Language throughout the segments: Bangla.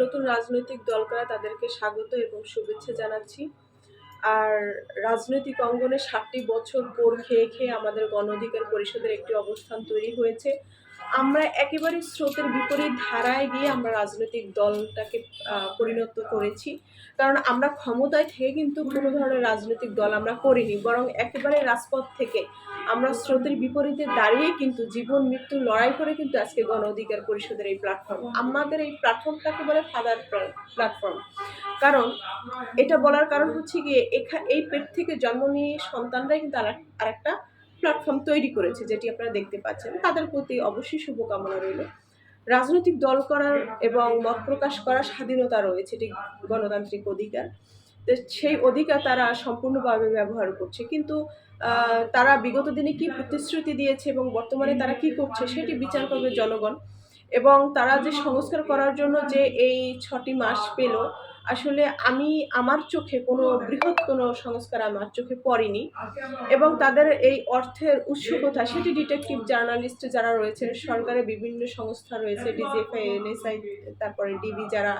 নতুন রাজনৈতিক দল করা তাদেরকে স্বাগত এবং শুভেচ্ছা জানাচ্ছি। আর রাজনৈতিক অঙ্গনে ষাটটি বছর পর খেয়ে খেয়ে আমাদের গণ অধিকার পরিষদের একটি অবস্থান তৈরি হয়েছে। আমরা একেবারে স্রোতের বিপরীত ধারায় গিয়ে আমরা রাজনৈতিক দলটাকে পরিণত করেছি। কারণ আমরা ক্ষমতায় থেকে কিন্তু কোনো ধরনের রাজনৈতিক দল আমরা করিনি, বরং একেবারে রাজপথ থেকে আমরা স্রোতের বিপরীতে দাঁড়িয়ে কিন্তু জীবন মৃত্যুর লড়াই করে কিন্তু আজকে গণ অধিকার পরিষদের এই প্ল্যাটফর্ম আমাদের এই প্ল্যাটফর্মটাকে বলে ফাদার প্ল্যাটফর্ম কারণ এটা বলার কারণ হচ্ছে গিয়ে, এখা, এই পেট থেকে জন্ম নিয়ে সন্তানরাই কিন্তু আর আরেকটা প্ল্যাটফর্ম তৈরি করেছে, যেটি আপনারা দেখতে পাচ্ছেন, তাদের প্রতি অবশ্যই শুভকামনা রইল। রাজনৈতিক দল করার এবং মত প্রকাশ করার স্বাধীনতা রয়েছে, এটি গণতান্ত্রিক অধিকার। তো সেই অধিকার তারা সম্পূর্ণভাবে ব্যবহার করছে, কিন্তু তারা বিগত দিনে কি প্রতিশ্রুতি দিয়েছে এবং বর্তমানে তারা কি করছে সেটি বিচার করবে জনগণ। এবং তারা যে সংস্কার করার জন্য যে এই ছটি মাস পেল আসলে আমি আমার চোখে কোনো বৃহৎ কোনো সংস্কার আমার চোখে পড়েনি এবং তাদের এই অর্থের উৎস কোথায় সেটি ডিটেকটিভ জার্নালিস্ট যারা রয়েছে সরকারের বিভিন্ন সংস্থা রয়েছে ডিজিএফআই এনএসআই তারপরে ডিবি যারা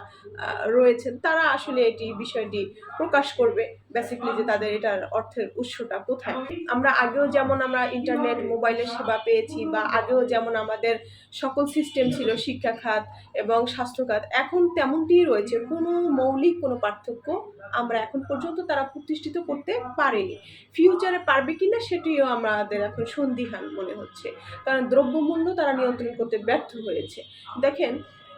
রয়েছেন তারা আসলে এটি বিষয়টি প্রকাশ করবে বেসিক্যালি যে তাদের এটার অর্থের উৎসটা কোথায়। আমরা আগেও যেমন আমরা ইন্টারনেট মোবাইলের সেবা পেয়েছি বা আগেও যেমন আমাদের সকল সিস্টেম ছিল শিক্ষা খাত এবং স্বাস্থ্য খাত এখন তেমনটিই রয়েছে কোনো মৌলিক কোনো পার্থক্য আমরা এখন পর্যন্ত তারা প্রতিষ্ঠিত করতে পারেনি। ফিউচারে পারবে কিনা সেটিও আমাদের এখন সন্দিহান মনে হচ্ছে। কারণ দ্রব্যমূল্য তারা নিয়ন্ত্রণ করতে ব্যর্থ হয়েছে। দেখেন,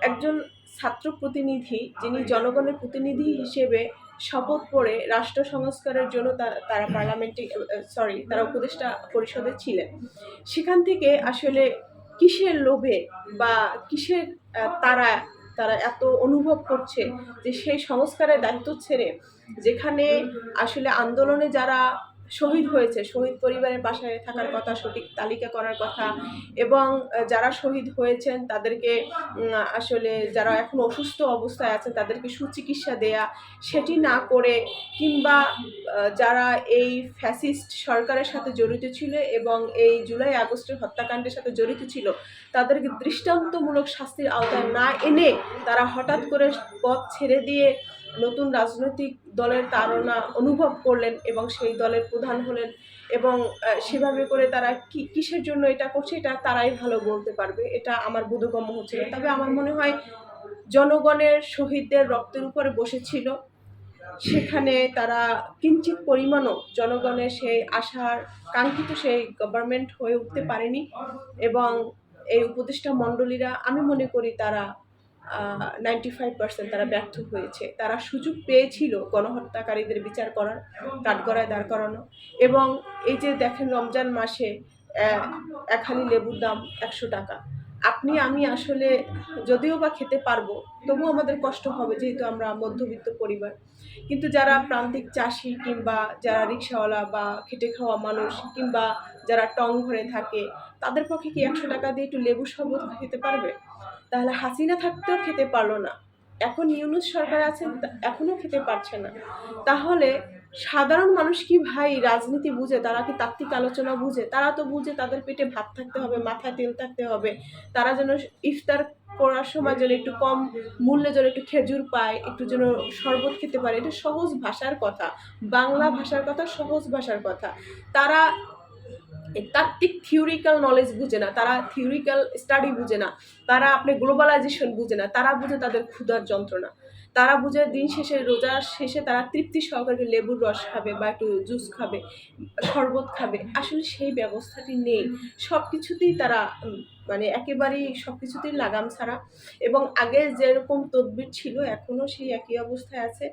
একজন ছাত্র প্রতিনিধি যিনি জনগণের প্রতিনিধি হিসেবে শপথ করে রাষ্ট্র সংস্কারের জন্য তারা পার্লামেন্টে সরি তারা উপদেষ্টা পরিষদে ছিলেন। সেখান থেকে আসলে কিসের লোভে বা কিসের তারা তারা এত অনুভব করছে যে সেই সংস্কারের দায়িত্ব ছেড়ে যেখানে আসলে আন্দোলনে যারা শহীদ হয়েছে, শহীদ পরিবারের পাশে থাকার কথা, সঠিক তালিকা করার কথা এবং যারা শহীদ হয়েছেন তাদেরকে আসলে যারা এখন অসুস্থ অবস্থায় আছেন তাদেরকে সুচিকিৎসা দেয়া, সেটি না করে কিংবা যারা এই ফ্যাসিস্ট সরকারের সাথে জড়িত ছিল এবং এই জুলাই আগস্টের হত্যাকাণ্ডের সাথে জড়িত ছিল, তাদেরকে দৃষ্টান্তমূলক শাস্তির আওতায় না এনে তারা হঠাৎ করে পথ ছেড়ে দিয়ে নতুন রাজনৈতিক দলের তাড়না অনুভব করলেন এবং সেই দলের প্রধান হলেন এবং সেভাবে করে তারা কি, কিসের জন্য এটা করছে এটা তারাই ভালো বলতে পারবে। এটা আমার বোধগম্য হচ্ছে তবে আমার মনে হয় জনগণের শহীদদের রক্তের উপরে বসেছিল। সেখানে তারা কিঞ্চিত পরিমাণও জনগণের সেই আশার কাঙ্ক্ষিত সেই গভর্নমেন্ট হয়ে উঠতে পারেনি এবং এই উপদেষ্টা মণ্ডলীরা আমি মনে করি তারা নাইনটি ফাইভ পার্সেন্ট তারা ব্যর্থ হয়েছে। তারা সুযোগ পেয়েছিল গণহত্যাকারীদের বিচার করার কাঠগড়ায় দাঁড় করানো এবং এই যে দেখেন রমজান মাসে এক হালি লেবুর দাম একশো টাকা। আপনি আমি আসলে যদিও বা খেতে পারব তবুও আমাদের কষ্ট হবে যেহেতু আমরা মধ্যবিত্ত পরিবার। কিন্তু যারা প্রান্তিক চাষি কিংবা যারা রিক্সাওয়ালা বা খেটে খাওয়া মানুষ কিংবা যারা টং ঘরে থাকে তাদের পক্ষে কি একশো টাকা দিয়ে একটু লেবু শরবত খেতে পারবে? তাহলে হাসিনা থাকতেও খেতে পারল না। এখন ইউনুস সরকার আছেন, তা- এখনও খেতে পারছে না। তাহলে সাধারণ মানুষ কি ভাই রাজনীতি বুঝে? তারা কি তাত্ত্বিক আলোচনা বুঝে? তারা তো বুঝে তাদের পেটে ভাত থাকতে হবে, মাথায় তেল থাকতে হবে। তারা যেন ইফতার করার সময় যেন একটু কম মূল্যে যেন একটু খেজুর পায়, একটু যেন শরবত খেতে পারে। এটা সহজ ভাষার কথা। বাংলা ভাষার কথা সহজ ভাষার কথা। তারা তাত্ত্বিক থিওরিক্যাল নলেজ বুঝে না, তারা থিওরিক্যাল স্টাডি বুঝে না, তারা আপনি গ্লোবালাইজেশন বুঝে না, তারা বুঝে তাদের ক্ষুধার যন্ত্রণা, তারা বুঝে দিন শেষে, রোজার শেষে তারা তৃপ্তি সহকারে লেবুর রস খাবে বা একটু জুস খাবে, শরবত খাবে, আসলে সেই ব্যবস্থাটি নেই সব কিছুতেই তারা মানে একেবারেই সব কিছুতেই লাগাম ছাড়া, এবং আগে যেরকম তদবির ছিল এখনও সেই একই অবস্থায় আছে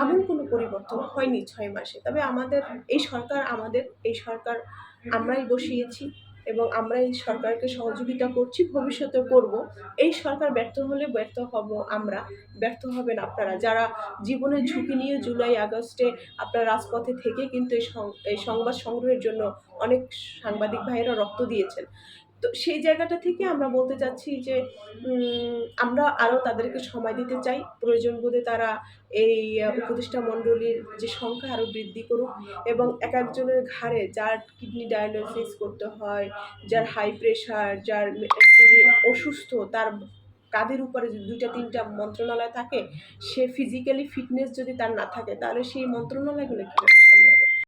এমন কোনো পরিবর্তন হয়নি ছয় মাসে। তবে আমাদের, এই সরকার আমাদের, এই সরকার আমরাই বসিয়েছি এবং আমরা এই সরকারকে সহযোগিতা করছি, ভবিষ্যতে করব। এই সরকার ব্যর্থ হলে ব্যর্থ হব আমরা, ব্যর্থ হবেন আপনারা। যারা জীবনের ঝুঁকি নিয়ে জুলাই, আগস্টে আপনার রাজপথে থেকে কিন্তু এই সংবাদ সংগ্রহের জন্য অনেক সাংবাদিক ভাইয়েরা রক্ত দিয়েছেন। তো সেই জায়গাটা থেকে আমরা বলতে চাচ্ছি যে আমরা আরও তাদেরকে সময় দিতে চাই। প্রয়োজন বোধে তারা এই উপদেষ্টা মণ্ডলীর যে সংখ্যা আরও বৃদ্ধি করুক এবং এক একজনের ঘাড়ে যার কিডনি ডায়ালিসিস করতে হয়, যার হাই প্রেশার, যার যিনি অসুস্থ, তার কাঁধের উপরে যদি দুইটা, তিনটা মন্ত্রণালয় থাকে, সে ফিজিক্যালি ফিটনেস যদি তার না থাকে, তাহলে সেই মন্ত্রণালয়গুলো সামলাবে